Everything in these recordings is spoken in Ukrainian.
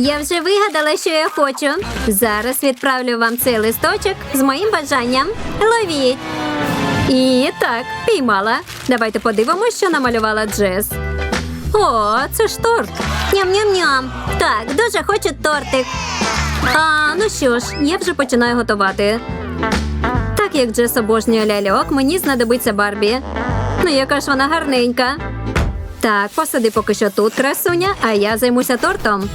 Я вже вигадала, що я хочу. Зараз відправлю вам цей листочок з моїм бажанням. Ловіть. І так, піймала. Давайте подивимося, що намалювала Джес. О, це ж торт. Ням-ням-ням. Так, дуже хочу тортик. А, ну що ж, я вже починаю готувати. Так як Джес обожнює ляльок, мені знадобиться Барбі. Ну, яка ж вона гарненька. Так, посади поки що тут, красуня, а я займуся тортом.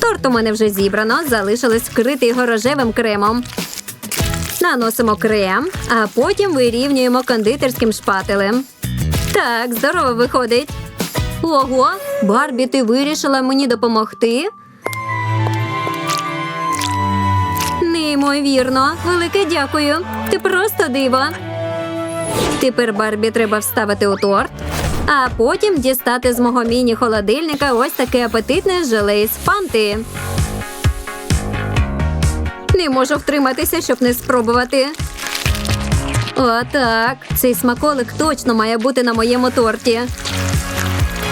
Торт у мене вже зібрано, залишилось вкрити його рожевим кремом. Наносимо крем, а потім вирівнюємо кондитерським шпателем. Так, здорово виходить. Ого, Барбі, ти вирішила мені допомогти? Неймовірно, велике дякую. Ти просто диво. Тепер Барбі треба вставити у торт, а потім дістати з мого міні-холодильника ось таке апетитне желе із фанти. Не можу втриматися, щоб не спробувати. Отак. Цей смаколик точно має бути на моєму торті.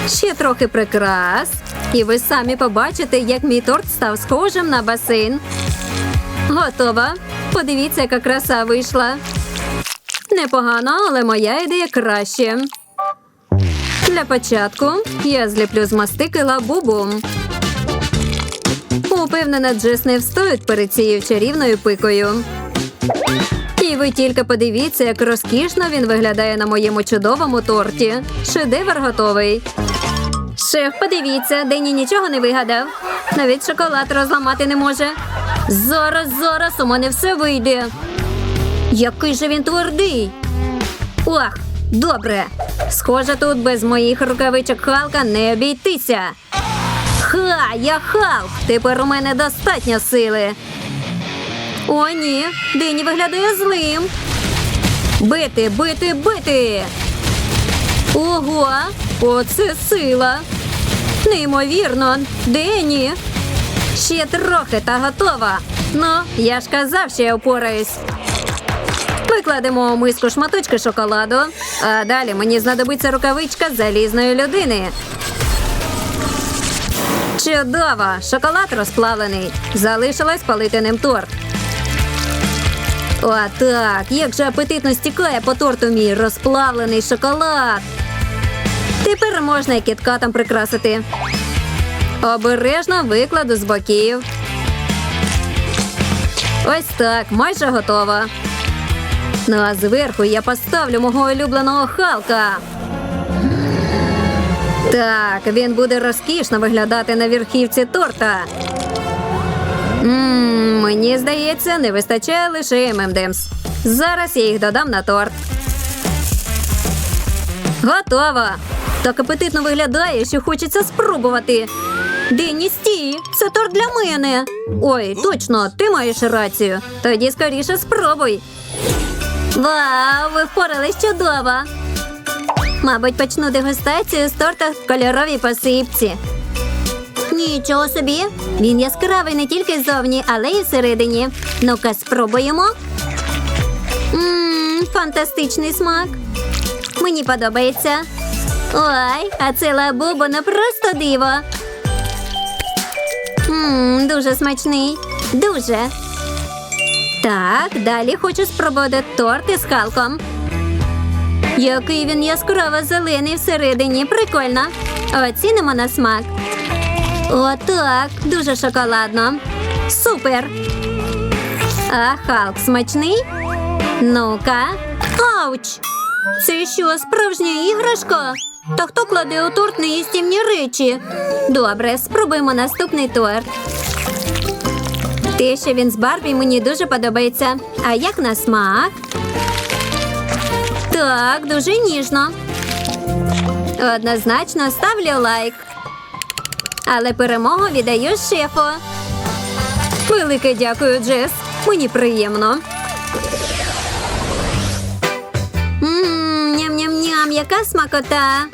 Ще трохи прикрас. І ви самі побачите, як мій торт став схожим на басейн. Готова. Подивіться, яка краса вийшла. Непогано, але моя ідея краще. Для початку я зліплю з мастики лабубу. Упевнена, Джес не встоїть перед цією чарівною пикою. І ви тільки подивіться, як розкішно він виглядає на моєму чудовому торті. Шедевр готовий. Шеф, подивіться, Дені нічого не вигадав. Навіть шоколад розламати не може. Зараз, зараз у мене все вийде. Який же він твердий. Ох, добре. Схоже, тут без моїх рукавичок Халка не обійтися. Ха, я Халк. Тепер у мене достатньо сили. О, ні, Дені виглядає злим. Бити, бити, бити. Ого, оце сила. Неймовірно, Дені. Ще трохи та готова. Ну, я ж казав, що я впораюсь. Викладемо у миску шматочки шоколаду, а далі мені знадобиться рукавичка залізної людини. Чудово! Шоколад розплавлений. Залишилось палити ним торт. О, так, як же апетитно стікає по торту мій розплавлений шоколад. Тепер можна і кіткатом прикрасити. Обережно викладу з боків. Ось так, майже готова. Ну а зверху я поставлю мого улюбленого Халка. Так, він буде розкішно виглядати на верхівці торта. Ммм, мені здається, не вистачає лише ММДМС. Зараз я їх додам на торт. Готово! Так апетитно виглядає, що хочеться спробувати. Денні, стій! Це торт для мене. Ой, точно, ти маєш рацію. Тоді скоріше спробуй. Вау, ви впорались чудово. Мабуть, почну дегустацію з торта в кольоровій посипці. Нічого собі. Він яскравий не тільки ззовні, але й всередині. Ну-ка, спробуємо. Ммм, фантастичний смак. Мені подобається. Ой, а це лабубо не просто диво. Ммм, дуже смачний. Дуже. Так, далі хочу спробувати торт із халком. Який він яскраво зелений всередині. Прикольно. Оцінимо на смак. Отак, дуже шоколадно. Супер. А Халк смачний? Ну-ка. Ауч! Це що, справжня іграшка? Та хто кладе у торт неїстівні речі? Добре, спробуємо наступний торт. Те, що він з Барбі, мені дуже подобається. А як на смак? Так, дуже ніжно. Однозначно ставлю лайк. Але перемогу віддаю шефу. Велике дякую, Джес. Мені приємно. Ням-ням-ням, яка смакота.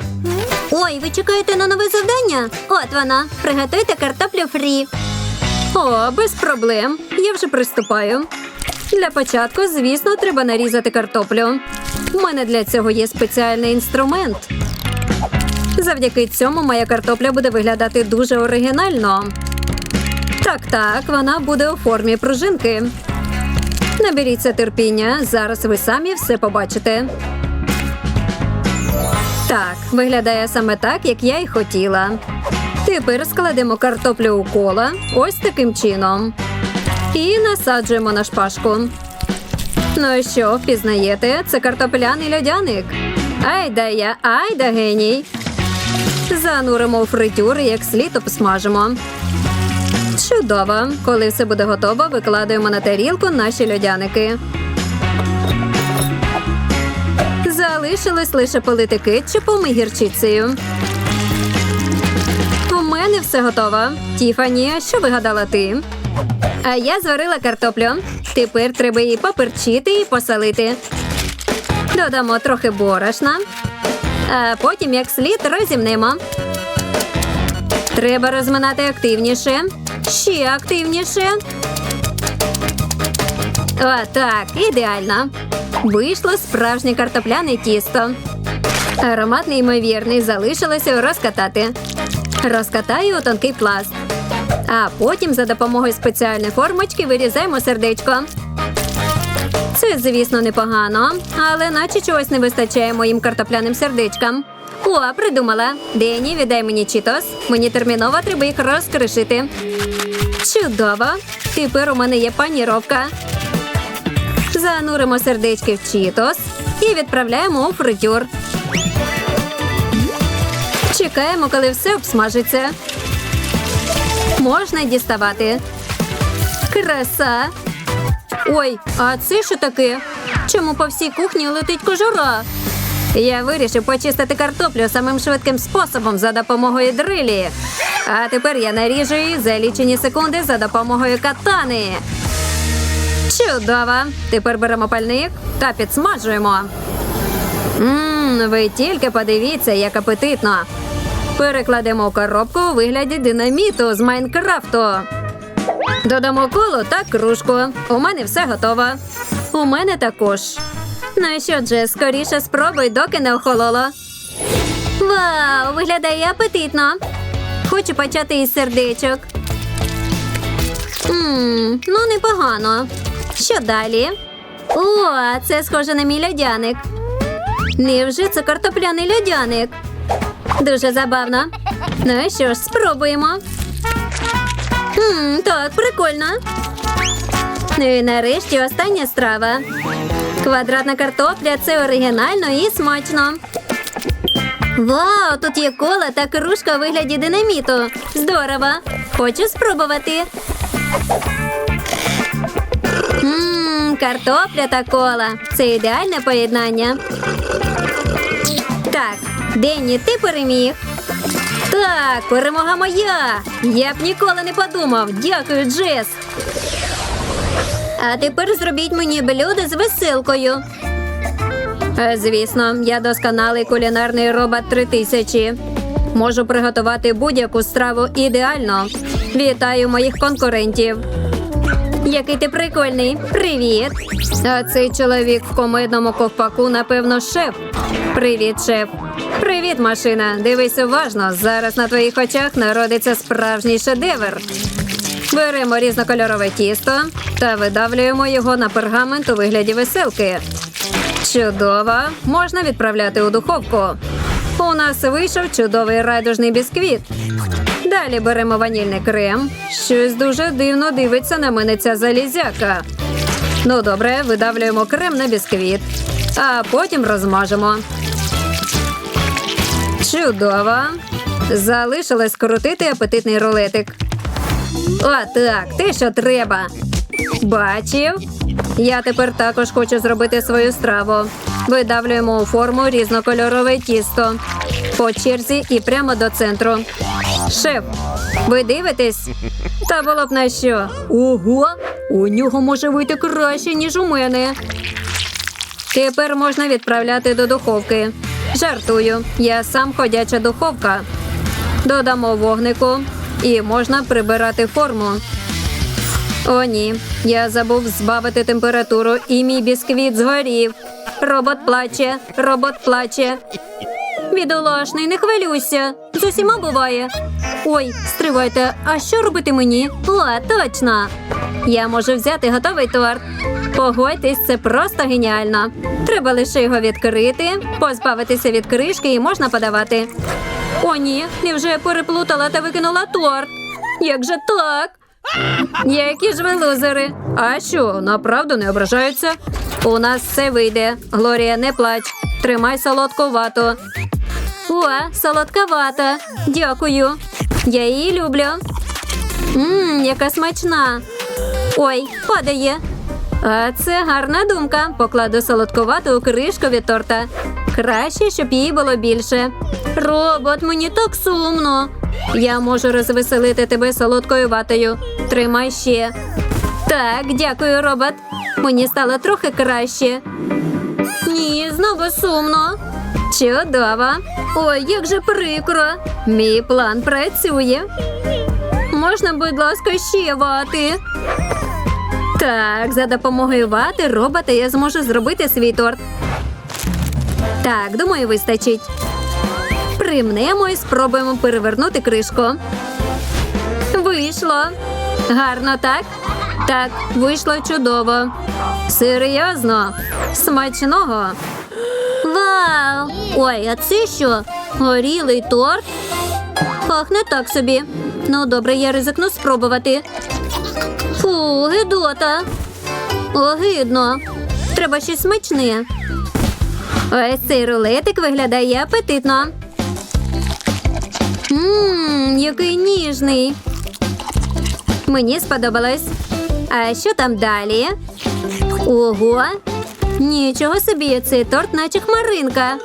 Ой, ви чекаєте на нове завдання? От вона. Приготуйте картоплю фрі. О, без проблем. Я вже приступаю. Для початку, звісно, треба нарізати картоплю. У мене для цього є спеціальний інструмент. Завдяки цьому моя картопля буде виглядати дуже оригінально. Так, так, вона буде у формі пружинки. Наберіться терпіння, зараз ви самі все побачите. Так, виглядає саме так, як я й хотіла. Тепер складемо картоплю у коло ось таким чином. І насаджуємо на шпажку. Ну і що, впізнаєте? Це картопляний льодяник. Айда я, айда геній. Зануримо у фритюр і як слід обсмажимо. Чудово! Коли все буде готово, викладаємо на тарілку наші льодяники. Залишилось лише полити кетчупом і гірчицею. Все готово. Тіфані, що вигадала ти? А я зварила картоплю. Тепер треба її поперчити і посолити. Додамо трохи борошна, а потім як слід розімнемо. Треба розминати активніше. Ще активніше. О, так, ідеально. Вийшло справжнє картопляне тісто. Аромат неймовірний, залишилося розкатати. Розкатаю у тонкий пласт. А потім за допомогою спеціальної формочки вирізаємо сердечко. Це, звісно, непогано, але наче чогось не вистачає моїм картопляним сердечкам. О, придумала. Дені, віддай мені чітос. Мені терміново треба їх розкришити. Чудово! Тепер у мене є паніровка. Зануримо сердечки в чітос і відправляємо у фритюр. Чекаємо, коли все обсмажиться. Можна діставати. Краса. Ой, а це що таке? Чому по всій кухні летить кожура? Я вирішив почистити картоплю самим швидким способом за допомогою дрилі. А тепер я наріжу її за лічені секунди за допомогою катани. Чудово! Тепер беремо пальник та підсмажуємо. Ммм, ви тільки подивіться, як апетитно. Перекладемо коробку у вигляді динаміту з Майнкрафту. Додамо коло та кружку. У мене все готово. У мене також. Ну і що, Джес, скоріше спробуй, доки не охололо. Вау, виглядає апетитно. Хочу почати із сердечок. Ммм, ну непогано. Що далі? О, це схоже на мій льодяник. Невже це картопляний льодяник? Дуже забавно. Ну і що ж, спробуємо. Хм, так, прикольно. Ну і нарешті остання страва. Квадратна картопля це оригінально і смачно. Вау, тут є кола та кружка у вигляді динаміту. Здорово. Хочу спробувати. Ммм, картопля та кола. Це ідеальне поєднання. Так, Денні, ти переміг. Так, перемога моя. Я б ніколи не подумав. Дякую, Джес. А тепер зробіть мені блюдо з веселкою. Е, Звісно, я досконалий кулінарний робот 3000. Можу приготувати будь-яку страву ідеально. Вітаю моїх конкурентів. Який ти прикольний. Привіт. А цей чоловік в комедному ковпаку, напевно, шеф. Привіт, шеф. Привіт, машина. Дивись уважно. Зараз на твоїх очах народиться справжній шедевр. Беремо різнокольорове тісто та видавлюємо його на пергамент у вигляді веселки. Чудово! Можна відправляти у духовку. У нас вийшов чудовий райдужний бісквіт. Далі беремо ванільний крем. Щось дуже дивно дивиться на мене ця залізяка. Ну добре, видавлюємо крем на бісквіт, а потім розмажемо. Чудово! Залишилось крутити апетитний рулетик. О, так, те, що треба. Бачив? Я тепер також хочу зробити свою страву. Видавлюємо у форму різнокольорове тісто. По черзі і прямо до центру. Шеф, ви дивитесь? Та було б на що. Ого! У нього може вийти краще, ніж у мене. Тепер можна відправляти до духовки. Жартую, я сам ходяча духовка. Додамо вогнику і можна прибирати форму. О, ні, я забув збавити температуру, і мій бісквіт згорів. Робот плаче, робот плаче. Бідолашний, не хвилюйся. З усіма буває. Ой, стривайте, а що робити мені? О, точно! Я можу взяти готовий торт. Погодьтесь, це просто геніально. Треба лише його відкрити, позбавитися від кришки і можна подавати. О, ні, я переплутала та викинула торт? Як же так? Які ж ви лузери? А що, направду не ображаються? У нас все вийде. Глорія, не плач. Тримай солодку вату. О, солодка вата. Дякую. Я її люблю. Мм, яка смачна. Ой, падає. А це гарна думка. Покладу солодкувату у кришку від торта. Краще, щоб її було більше. Робот, мені так сумно. Я можу розвеселити тебе солодкою ватою. Тримай ще. Так, дякую, робот. Мені стало трохи краще. Ні, знову сумно. Чудово. Ой, як же прикро. Мій план працює. Можна, будь ласка, ще вати. Так, за допомогою вати робота я зможу зробити свій торт. Так, думаю, вистачить. Примнемо і спробуємо перевернути кришку. Вийшло. Гарно, так? Так, вийшло чудово. Серйозно? Смачного. Вау! Ой, а це що? Горілий торт? Пахне так собі. Ну, добре, я ризикну спробувати. Фу, гидота. Огидно. Треба щось смачне. Ось цей рулетик виглядає апетитно. Ммм, який ніжний. Мені сподобалось. А що там далі? Ого! Нічого собі, цей торт, наче хмаринка.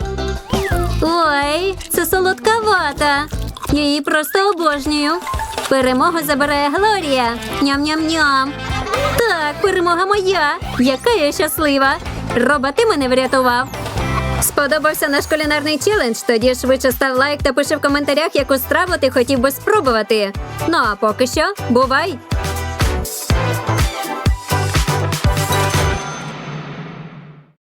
Ой, це солодка вата. Я її просто обожнюю. Перемогу забирає Глорія. Ням-ням-ням. Так, перемога моя. Яка я щаслива. Роба, ти мене врятував. Сподобався наш кулінарний челендж? Тоді швидше став лайк та пиши в коментарях, яку страву ти хотів би спробувати. Ну а поки що, бувай!